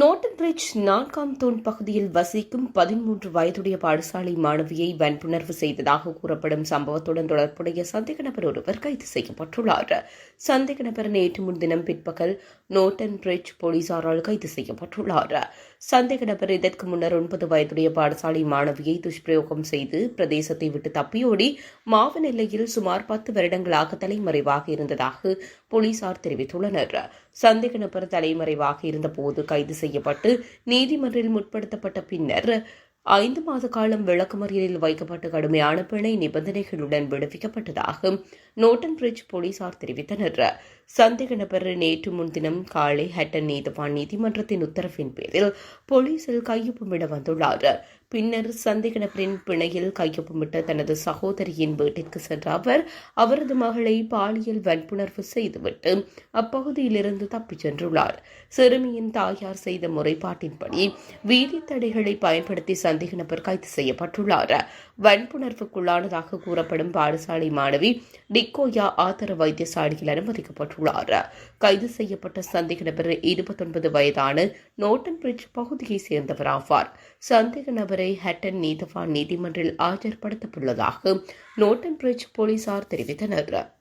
Norton bridge நான்காம் தூண் பகுதியில் வசிக்கும் பதிமூன்று வயதுடைய பாடசாலை மாணவியை வன்புணர்வு செய்ததாக கூறப்படும் சம்பவத்துடன் தொடர்புடைய சந்தேக நபர் ஒருவர் கைது செய்யப்பட்டுள்ளார். சந்தேக நபர் நேற்று முன்தினம் பிற்பகல் நோட்டன் பிரிட்ஜ் போலீசாரால் கைது செய்யப்பட்டுள்ளார். சந்தேக நபர் இதற்கு முன்னர் ஒன்பது வயதுடைய பாடசாலை மாணவியை துஷ்பிரயோகம் செய்து பிரதேசத்தை விட்டு தப்பியோடி மாவன நிலையில் சுமார் பத்து வருடங்களாக தலைமறைவாக இருந்ததாக போலீசார் தெரிவித்துள்ளனர். சந்தேக நபர் தலைமறைவாக இருந்தபோது கைது செய்யப்பட்டு நீதிமன்றில் முற்படுத்தப்பட்ட பின்னர் ஐந்து மாத காலம் விளக்குமறியலில் வைக்கப்பட்டு கடுமையான பிணை நிபந்தனைகளுடன் விடுவிக்கப்பட்டதாக நோட்டன் பிரிட்ஜ் போலீசார் தெரிவித்தனர். சந்தேக நபர் நேற்று முன்தினம் காலை ஹட்டன் நீதிவான் நீதிமன்றத்தின் உத்தரவின் பேரில் போலீசில் கையொப்பமிட வந்துள்ளார். பின்னர் சந்தேக பிணையில் கையொப்பமிட்ட தனது சகோதரியின் வீட்டிற்கு சென்ற அவர் அவரது மகளை பாலியல் வன்புணர்வு செய்துவிட்டு அப்பகுதியிலிருந்து தப்பிச் சென்றுள்ளார். சிறுமியின் தாயார் செய்த முறைப்பாட்டின்படி வீதி தடைகளை பயன்படுத்தி சந்தேக நபர் கைது செய்யப்பட்டுள்ளார். வன்புணர்வுக்குள்ளானதாக கூறப்படும் பாடசாலை மாணவி டிக்கோயா ஆதர வைத்தியசாலையில் அனுமதிக்கப்பட்டுள்ளார். கைது செய்யப்பட்ட சந்தேக நபர் இருபத்தொன்பது வயதான நோட்டன் பிரிட்ஜ் பகுதியைச் சேர்ந்தவர் ஆவார். சந்தேக நபரை ஹட்டன் நீதவான் நீதிமன்றில் ஆஜர்படுத்தப்பட்டுள்ளதாக நோட்டன் பிரிட்ஜ் போலீசார் தெரிவித்தனர்.